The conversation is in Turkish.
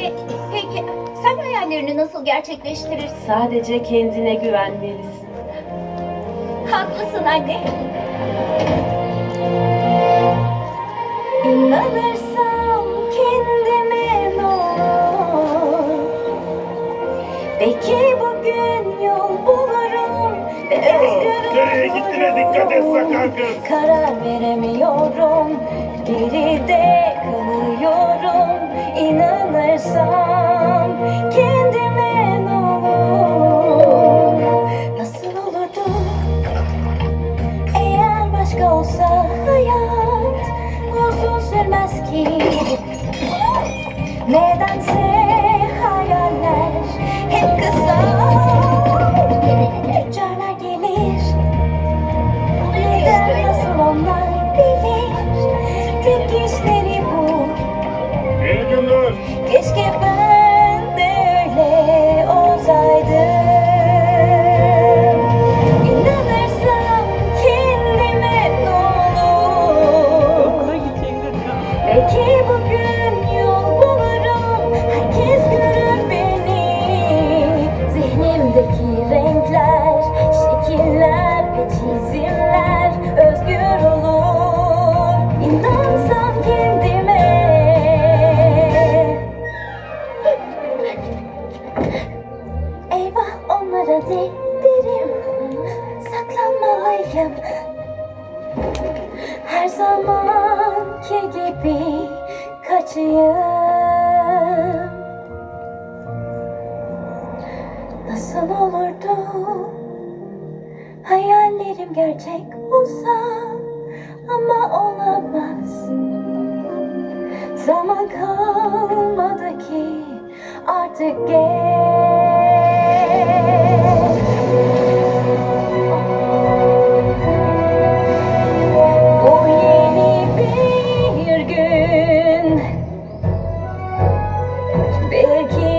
Anne, peki sen hayallerini nasıl gerçekleştirirsin? Sadece kendine güvenmelisin. Haklısın anne. İnanırsam kendime ne olur Belki bugün yol bulurum ve özgür Nereye gittiğine dikkat et olurum. sakar kız. Karar veremiyorum Geride kalıyorum hayat uzun sürmez ki. Nedense hayaller hep kısa. Tüccarlar gelir. Neden nasıl onlar bilir? Tek işleri bu. İyi günler. Keşke ben onlara ne derim Saklanmalıyım. Her zamanki gibi kaçayım. Nasıl olurdu? Hayallerim gerçek olsa Ama olamaz. Zaman kalmadı ki Artık geç perdi.